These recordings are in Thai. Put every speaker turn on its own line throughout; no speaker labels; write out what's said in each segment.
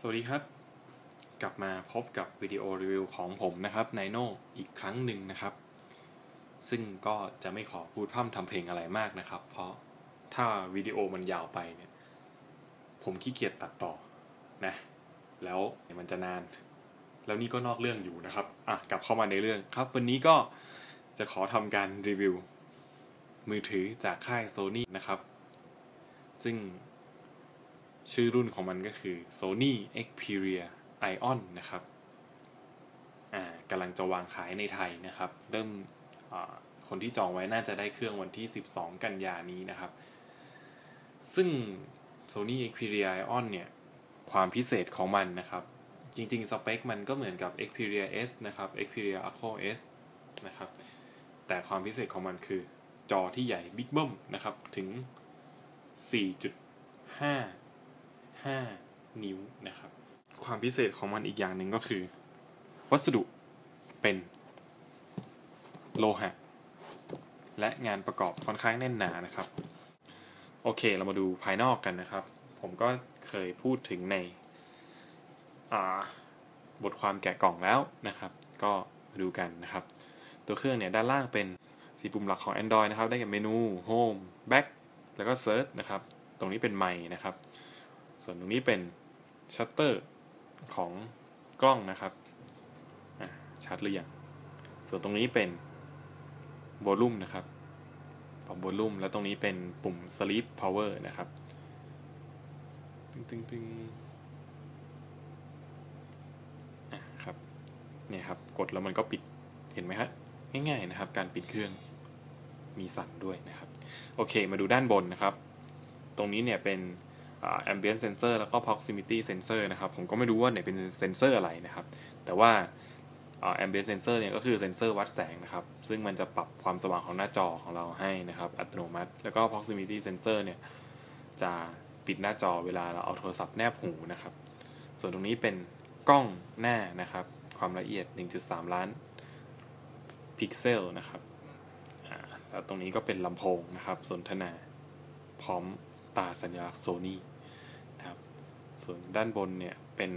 สวัสดีครับ กลับมาพบกับวิดีโอรีวิวของผมนะครับไนโนอีกครั้งหนึ่งนะครับ ซึ่งก็จะไม่ขอพูดพร่ำทำเพลงอะไรมากนะครับ เพราะถ้าวิดีโอมันยาวไปเนี่ย ผมขี้เกียจตัดต่อนะ แล้วมันจะนาน แล้วนี่ก็นอกเรื่องอยู่นะครับอะกลับเข้ามาในเรื่องครับ วันนี้ก็จะขอทำการรีวิวมือถือจากค่าย Sony นะครับ ซึ่ง ชื่อรุ่นของมันก็คือ Sony Xperia Ion นะครับอ่ากำลังจะวางขายในไทยนะครับ เริ่มคนที่จองไว้น่าจะได้เครื่องวันที่ 12 กันยานี้นะครับ ซึ่ง Sony Xperia Ion เนี่ย ความพิเศษของมันนะครับ จริงๆ สเปคมันก็เหมือนกับ Xperia S นะครับ Xperia Aqua S นะครับ แต่ความพิเศษของมันคือจอที่ใหญ่บิ๊กเบิ้มนะครับ ถึง 4.5 5 นิ้วนะครับ ความพิเศษของมันอีกอย่างหนึ่งก็คือ วัสดุเป็นโลหะ และงานประกอบค่อนข้างแน่นหนานะครับ โอเคเรามาดูภายนอกกันนะครับ ผมก็เคยพูดถึงในบทความแกะกล่องแล้วนะครับ ก็มาดูกันนะครับ ตัวเครื่องเนี่ยด้านล่างเป็นสีปุ่มหลักของ Android นะครับ ได้แก่เมนู Home Back แล้วก็ Search นะครับ ตรงนี้เป็นไมค์นะครับ ส่วนตรงนี้เป็นชัตเตอร์ของกล้องนะครับชัดหรือยังส่วนตรงนี้เป็นโวลูมนะครับปุ่มโวลูมแล้วตรงนี้เป็นปุ่ม Sleep Power นะครับตึงตึงตึงอะครับเนี่ยครับกดแล้วมันก็ปิดเห็นไหมฮะง่ายๆนะครับ การปิดเครื่องมีสั่นด้วยนะครับ โอเค มาดูด้านบนนะครับ ตรงนี้เนี่ยเป็น ambient sensor แล้วก็ proximity sensor นะครับ ผมก็ไม่รู้ว่าไหนเป็นเซนเซอร์อะไรนะครับ แต่ว่า ambient sensor เนี่ยก็คือเซนเซอร์วัดแสงนะครับ ซึ่งมันจะปรับความสว่างของหน้าจอของเราให้นะครับ อัตโนมัติ แล้วก็ proximity sensor เนี่ยจะปิดหน้าจอเวลาเราเอาโทรศัพท์แนบหูนะครับ ส่วนตรงนี้เป็นกล้องหน้านะครับ ความละเอียด 1.3 ล้านพิกเซลนะครับแล้วตรงนี้ก็เป็นลำโพงนะครับ สนทนา พร้อมตาสัญลักษณ์โซนี่ ส่วนด้านบนเนี่ยเป็น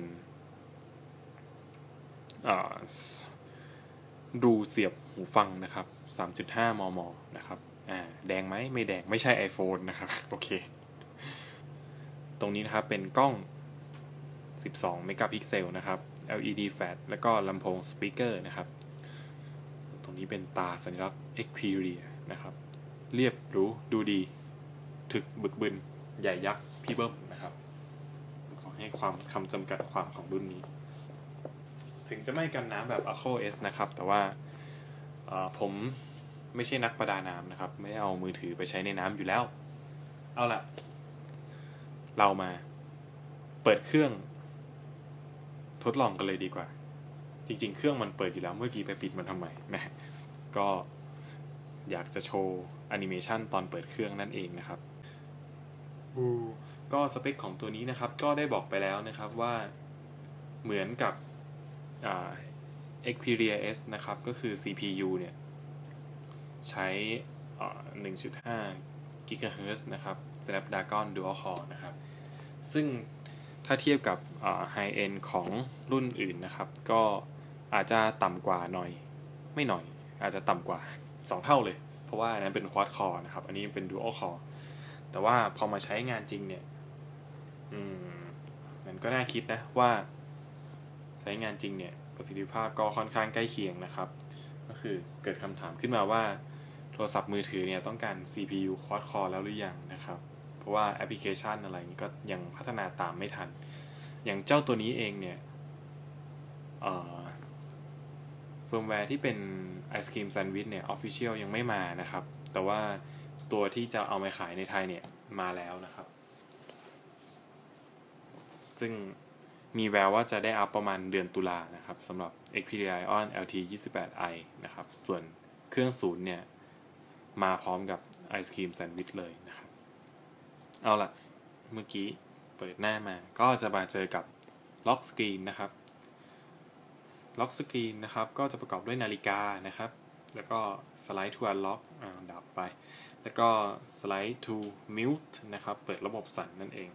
รูเสียบหูฟังนะครับ 3.5 มม นะครับอ่าแดงไหมไม่แดง ไม่ใช่ iPhone นะครับ โอเค ตรงนี้นะครับเป็นกล้อง 12 เมกะพิกเซลนะครับ LED flash แล้วก็ลำโพงสปีกเกอร์นะครับ ตรงนี้เป็นตาสัญลักษณ์ Xperia นะครับ เรียบรู้ดูดี ถึกบึกบึน ใหญ่ยักษ์ พี่เบิ้ม ให้ความคำจำกัดความของรุ่นนี้ ถึงจะไม่กันน้ำแบบ Acro S นะครับ แต่ว่าผมไม่ใช่นักประดาน้ำนะครับ ไม่ได้เอามือถือไปใช้ในน้ำอยู่แล้ว เอาล่ะเรามาเปิดเครื่อง ทดลองกันเลยดีกว่า จริง ๆ เครื่องมันเปิดอยู่แล้ว เมื่อกี้ไปปิดมันทำไมนะก็อยากจะโชว์แอนิเมชันตอนเปิดเครื่องนั่นเองนะครับ ก็สเปคของตัวนี้นะครับ ก็ได้บอกไปแล้วนะครับว่าเหมือนกับ Xperia S นะครับ ก็คือ CPU เนี่ย ใช้ 1.5 GHz นะครับ Snapdragon Dual Core นะครับ ซึ่งถ้าเทียบกับ High End ของรุ่นอื่นนะครับ ก็อาจจะต่ำกว่าหน่อย ไม่หน่อย อาจจะต่ำกว่า 2 เท่าเลย เพราะว่านั้นเป็น Quad Core นะครับ อันนี้เป็น Dual Core แต่ว่าพอมาใช้งานจริงเนี่ย อืมมันก็น่าคิดนะว่าใช้งานจริงเนี่ยประสิทธิภาพก็ค่อนข้างใกล้เคียงนะครับ ก็คือเกิดคำถามขึ้นมาว่า โทรศัพท์มือถือเนี่ยต้องการ CPU quad core แล้วหรือยังนะครับ เพราะว่าแอปพลิเคชันอะไรนี้ก็ยังพัฒนาตามไม่ทัน อย่างเจ้าตัวนี้เองเนี่ยเฟิร์มแวร์ที่เป็นไอศครีมแซนด์วิชเนี่ยออฟฟิเชียลยังไม่มานะครับ แต่ว่าตัวที่จะเอามาขายในไทยเนี่ยมาแล้วนะครับ ซึ่งมีแววว่าจะได้อัพประมาณเดือนตุลานะครับสำหรับ Xperia Ion LT 28i นะครับ ส่วนเครื่องศูนย์เนี่ย มาพร้อมกับไอศครีมแซนด์วิชเลยนะครับ เอาละเมื่อกี้เปิดหน้ามา ก็จะมาเจอกับล็อกสกรีนนะครับล็อกสกรีนนะครับ ก็จะประกอบด้วยนาฬิกานะครับ แล้วก็สไลด์ทูอันล็อกดับไป แล้วก็ slide to mute นะครับ เปิดระบบสั่นนั่นเอง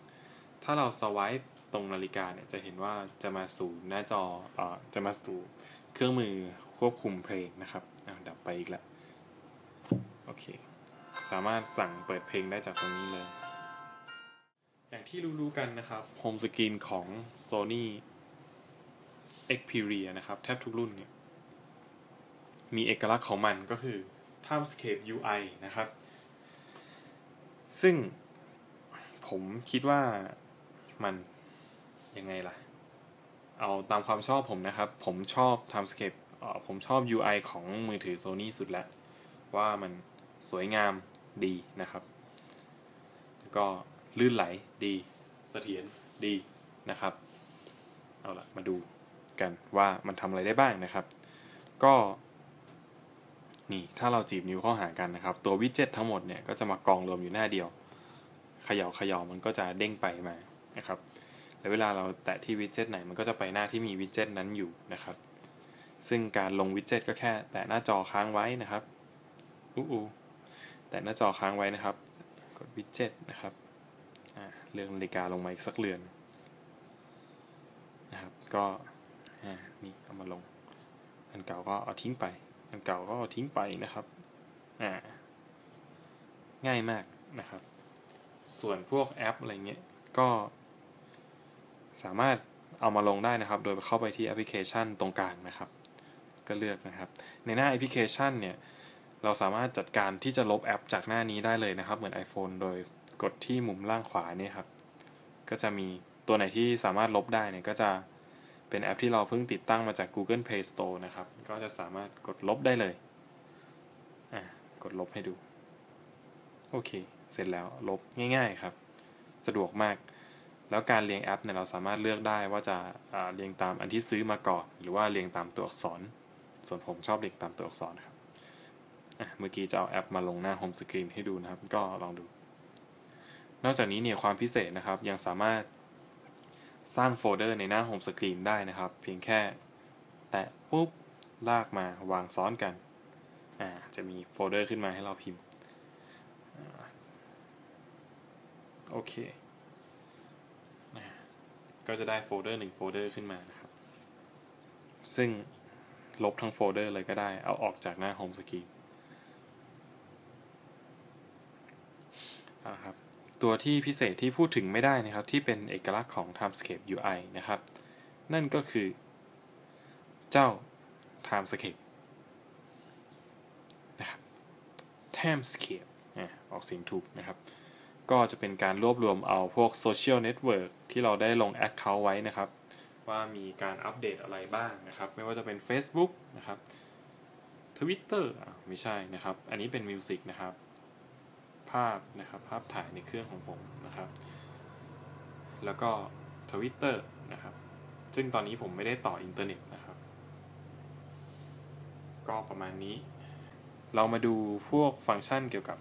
ถ้าเรา swipe ตรงนาฬิกาเนี่ยจะเห็นว่าจะมาสู่หน้าจอเอ่อจะมาสู่เครื่องมือควบคุมเพลงนะครับอะดับไปอีกแล้วโอเค สามารถสั่งเปิดเพลงได้จากตรงนี้เลย อย่างที่รู้ๆกันนะครับโฮมสกรีนของ Sony Xperia นะครับ แทบทุกรุ่นเนี่ย มีเอกลักษณ์ของมันก็คือ Timescape UI นะครับ ซึ่งผมคิดว่ามัน ยังไงล่ะ เอาตามความชอบผมนะครับ ผมชอบ Timescape เอ่อผมชอบ UI ของมือถือ Sony สุดแล้ว ว่ามันสวยงามดีนะครับ แล้วก็ลื่นไหลดีเสถียรดีนะครับ เอาละมาดูกันว่ามันทำอะไรได้บ้างนะครับ ก็นี่ถ้าเราจีบนิ้วเข้าหากันนะครับ ตัววิดเจ็ตทั้งหมดเนี่ยก็จะมากองรวมอยู่หน้าเดียวเขย่าเขย่ามันก็จะเด้งไปมานะครับ แล้วเวลาเราแตะที่วิดเจ็ตไหนมันก็จะไปหน้าที่มีวิดเจ็ตนั้นอยู่นะครับ ซึ่งการลงวิดเจ็ตก็แค่แตะหน้าจอค้างไว้นะครับอู้อูแตะหน้าจอค้างไว้นะครับ กดวิดเจ็ตนะครับอ่าเลื่อนนาฬิกาลงมาอีกสักเรือนนะครับก็อ่านี่เอามาลง อันเก่าก็เอาทิ้งไป อันเก่าก็เอาทิ้งไปนะครับอ่าง่ายมากนะครับ ส่วนพวกแอปอะไรเงี้ยก็ สามารถเอามาลงได้นะครับ โดยเข้าไปที่แอปพลิเคชันตรงกลางนะครับ ก็เลือกนะครับ ในหน้าแอปพลิเคชันเนี่ยเราสามารถจัดการที่จะลบแอปจากหน้านี้ได้เลยนะครับ เหมือน iPhone โดยกดที่มุมล่างขวาเนี่ยครับ ก็จะมีตัวไหนที่สามารถลบได้เนี่ยก็จะเป็นแอปที่เราเพิ่งติดตั้งมาจาก Google Play Store นะครับ ก็จะสามารถกดลบได้เลย อะ กดลบให้ดู โอเค เสร็จแล้วลบง่าย ๆครับ สะดวกมาก แล้วการเรียงแอปเนี่ยเราสามารถเลือกได้ว่าจะเรียงตามอันที่ซื้อมาก่อนหรือว่าเรียงตามตัวอักษร ส่วนผมชอบเรียงตามตัวอักษรครับเมื่อกี้จะเอาแอปมาลงหน้าโฮมสกรีนให้ดูนะครับ ก็ลองดู นอกจากนี้เนี่ยความพิเศษนะครับยังสามารถสร้างโฟลเดอร์ในหน้าโฮมสกรีนได้นะครับ เพียงแค่แตะปุ๊บลากมาวางซ้อนกันจะมีโฟลเดอร์ขึ้นมาให้เราพิมพ์โอเค ก็จะได้โฟลเดอร์หนึ่งโฟลเดอร์ขึ้นมานะครับ ซึ่งลบทั้งโฟลเดอร์เลยก็ได้ เอาออกจากหน้าโฮมสกรีนนะครับ ตัวที่พิเศษที่พูดถึงไม่ได้นะครับ ที่เป็นเอกลักษณ์ของ Timescape UI นะครับ นั่นก็คือ เจ้า Timescape นะครับ Timescape อะออกเสียงถูกนะครับ ก็จะเป็นการรวบรวมเอาพวกโซเชียลเน็ตเวิร์กที่เราได้ลง Account ไว้นะครับ ว่ามีการอัปเดตอะไรบ้างนะครับ ไม่ว่าจะเป็น Facebook นะครับ Twitter อ่ไม่ใช่นะครับ อันนี้เป็น Music นะครับ ภาพนะครับ ภาพถ่ายในเครื่องของผมนะครับ แล้วก็ Twitter นะครับ ซึ่งตอนนี้ผมไม่ได้ต่ออินเทอร์เน็ตนะครับ ก็ประมาณนี้ เรามาดูพวกฟังก์ชันเกี่ยวกับ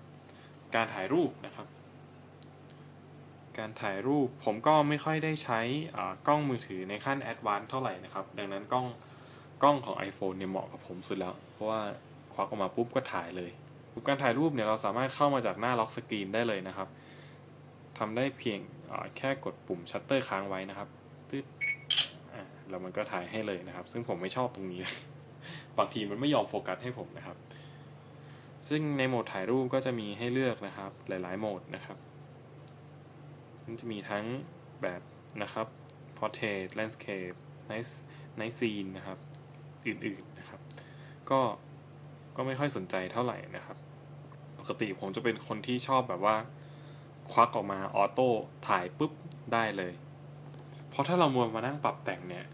การถ่ายรูปนะครับ การถ่ายรูปผมก็ไม่ค่อยได้ใช้กล้องมือถือในขั้นแอดวานซ์เท่าไหร่นะครับ ดังนั้นกล้องกล้องของ iPhone เนี่ยเหมาะกับผมสุดแล้ว เพราะว่าควักออกมาปุ๊บก็ถ่ายเลยการถ่ายรูปเนี่ยเราสามารถเข้ามาจากหน้าล็อกสกรีนได้เลยนะครับทำได้เพียงแค่กดปุ่มชัตเตอร์ค้างไว้นะครับตึ๊ดแล้วมันก็ถ่ายให้เลยนะครับ ซึ่งผมไม่ชอบตรงนี้ บางทีมันไม่ยอมโฟกัสให้ผมนะครับ ซึ่งในโหมดถ่ายรูปก็จะมีให้เลือกนะครับ หลาย ๆ โหมดนะครับ มันจะมีทั้งแบบนะครับ portrait landscape night night scene นะครับ อื่นๆนะครับ ก็ก็ไม่ค่อยสนใจเท่าไหร่นะครับ ปกติผมจะเป็นคนที่ชอบแบบว่า ควักออกมาออโต้ถ่ายปุ๊บได้เลย เพราะถ้าเรามัวมานั่งปรับแต่งเนี่ย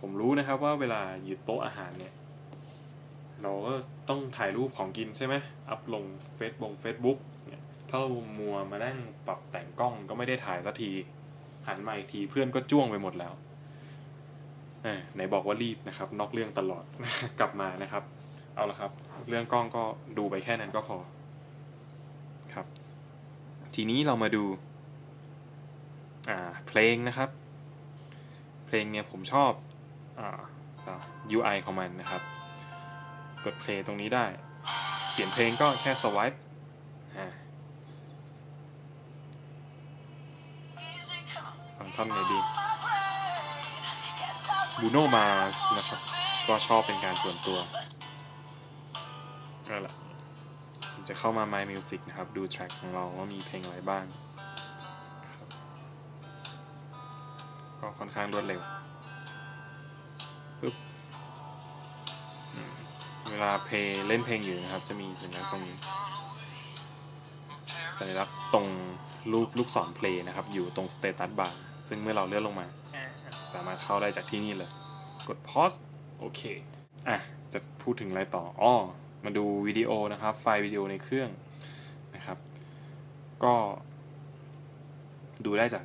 ผมรู้นะครับว่าเวลาอยู่โต๊ะอาหารเนี่ย เราก็ต้องถ่ายรูปของกินใช่ไหมอัพลงเฟซบงเฟซบุ๊ก ถ้าเรามัวมานั่งปรับแต่งกล้องก็ไม่ได้ถ่ายสักที หันมาอีกทีเพื่อนก็จ้วงไปหมดแล้วอไหนบอกว่ารีบนะครับ นอกเรื่องตลอดกลับมานะครับ เอาละครับ เรื่องกล้องก็ดูไปแค่นั้นก็พอครับ ทีนี้เรามาดูอ่าเพลงนะครับ เพลงเนี่ยผมชอบอ่า UI ของมันนะครับ กดเพลงตรงนี้ได้ เปลี่ยนเพลงก็แค่สว i p e อ่า ฟังเพ ท่อนไหนดีบูโนมาสนะครับ ก็ชอบเป็นการส่วนตัวนั่นแหละจะเข้ามา My Music นะครับ ดูแทร็กของเราว่ามีเพลงอะไรบ้าง ก็ค่อนข้างรวดเร็วปึ๊บเวลาเพลงเล่นเพลงอยู่นะครับ จะมีสัญลักษณ์ตรงนี้สัญลักษณ์ตรงรูปลูกศรเพลงนะครับ อยู่ตรง status bar ซึ่งเมื่อเราเลื่อนลงมา สามารถเข้าได้จากที่นี่เลย กด pause โอเค อะ จะพูดถึงอะไรต่ออ้อมาดูวิดีโอนะครับ ไฟล์วิดีโอในเครื่องนะครับ ก็ ดูได้จาก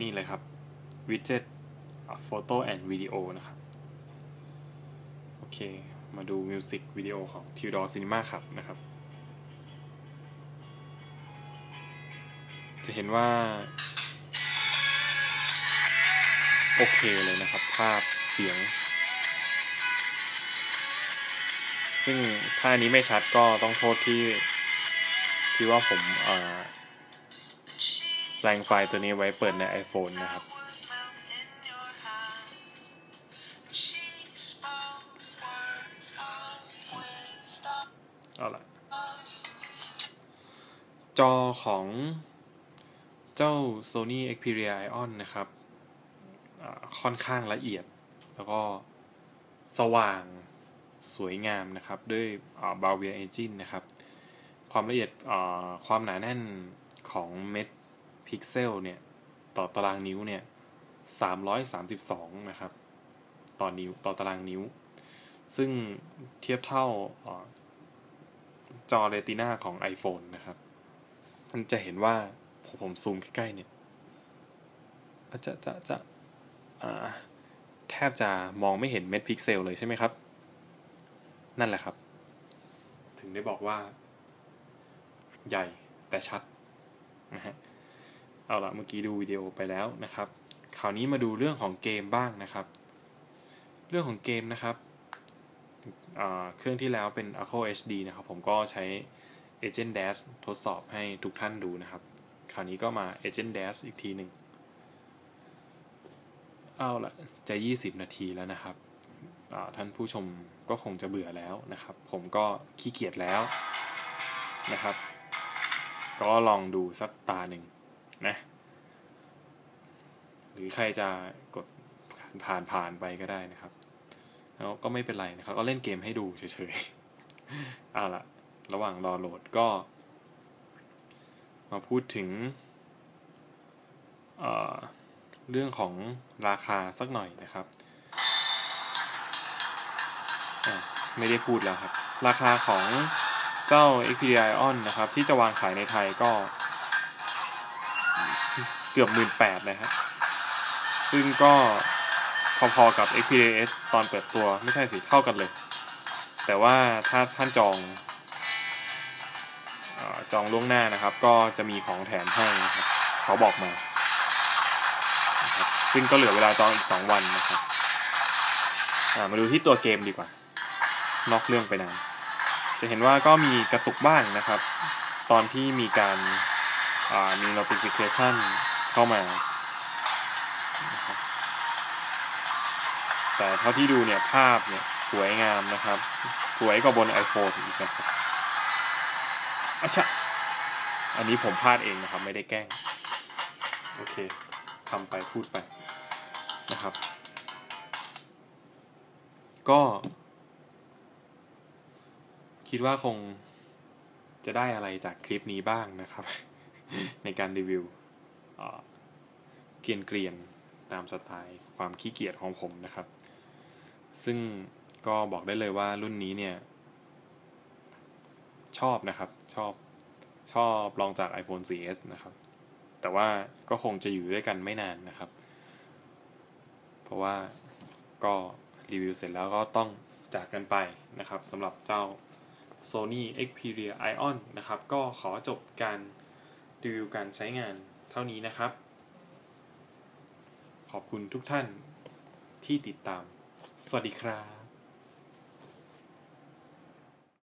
นี่เลยครับ widget photo and video นะครับ โอเค มาดูมิวสิกวิดีโอของ Tudor Cinema ครับนะครับ จะเห็นว่า โอเคเลยนะครับ ภาพเสียง ซึ่งถ้าอันนี้ไม่ชัดก็ต้องโทษที่ที่ว่าผมเอ่อแปลงไฟล์ตัวนี้ไว้เปิดใน iPhone นะครับ เอาละจอของเจ้า Sony Xperia Ion นะครับ ค่อนข้างละเอียด แล้วก็สว่างสวยงามนะครับ ด้วยบาเวีย Engine นะครับ ความละเอียดความหนาแน่นของเม็ดพิกเซลเนี่ย ต่อตารางนิ้วเนี่ย 332 นะครับ ต่อนิ้วต่อตารางนิ้ว ซึ่งเทียบเท่าอจอเรตินาของ iPhone นะครับมันจะเห็นว่าผมซูมใกล้ๆเนี่ยจะจะจะ แทบจะมองไม่เห็นเม็ดพิกเซลเลยใช่ไหมครับ นั่นแหละครับ ถึงได้บอกว่า ใหญ่แต่ชัดนะฮะเอาละเมื่อกี้ดูวิดีโอไปแล้วนะครับ คราวนี้มาดูเรื่องของเกมบ้างนะครับ เรื่องของเกมนะครับเครื่องที่แล้วเป็น Aqua HD นะครับ ผมก็ใช้ Agent Dash ทดสอบให้ทุกท่านดูนะครับ คราวนี้ก็มา Agent Dash อีกทีหนึ่ง เอาละจะ 20 นาทีแล้วนะครับ ท่านผู้ชมก็คงจะเบื่อแล้วนะครับ ผมก็ขี้เกียจแล้วนะครับ ก็ลองดูสักตาหนึ่งนะ หรือใครจะกดผ่านผ่านไปก็ได้นะครับ แล้วก็ไม่เป็นไรนะครับ ก็เล่นเกมให้ดูเฉยๆเอาละระหว่างรอโหลดก็ มาพูดถึง เอ่อ เรื่องของราคาสักหน่อยนะครับ ไม่ได้พูดแล้วครับ ราคาของเจ้า Xperia Ion นะครับ ที่จะวางขายในไทยก็เกือบหมื่นแปดนะฮะซึ่งก็พอๆกับ Xperia S ตอนเปิดตัวไม่ใช่สิเท่ากันเลย แต่ว่าถ้าท่านจองจองล่วงหน้านะครับ ก็จะมีของแถมให้นะครับ เขาบอกมา ซึ่งก็เหลือเวลาจองอีก 2 วันนะครับมาดูที่ตัวเกมดีกว่านอกเรื่องไปนานจะเห็นว่าก็มีกระตุกบ้างนะครับ ตอนที่มีการามี notification เข้ามา แต่เท่าที่ดูเนี่ยภาพเนี่ยสวยงามนะครับ สวยกว่าบน iPhone อีกนะครับอะชะอันนี้ผมพลาดเองนะครับ ไม่ได้แกล้ง โอเคทำไปพูดไป นะครับ ก็ คิดว่าคงจะได้อะไรจากคลิปนี้บ้างนะครับ ในการรีวิวเกรียนเกรียนตามสไตล์ความขี้เกียจของผมนะครับ ซึ่งก็บอกได้เลยว่ารุ่นนี้เนี่ย ชอบนะครับชอบชอบลองจาก iPhone 4S นะครับ แต่ว่าก็คงจะอยู่ด้วยกันไม่นานนะครับ เพราะว่าก็รีวิวเสร็จแล้วก็ต้องจากกันไปนะครับสำหรับเจ้า Sony Xperia Ion นะครับ ก็ขอจบการรีวิวการใช้งานเท่านี้นะครับ ขอบคุณทุกท่านที่ติดตาม สวัสดีครับ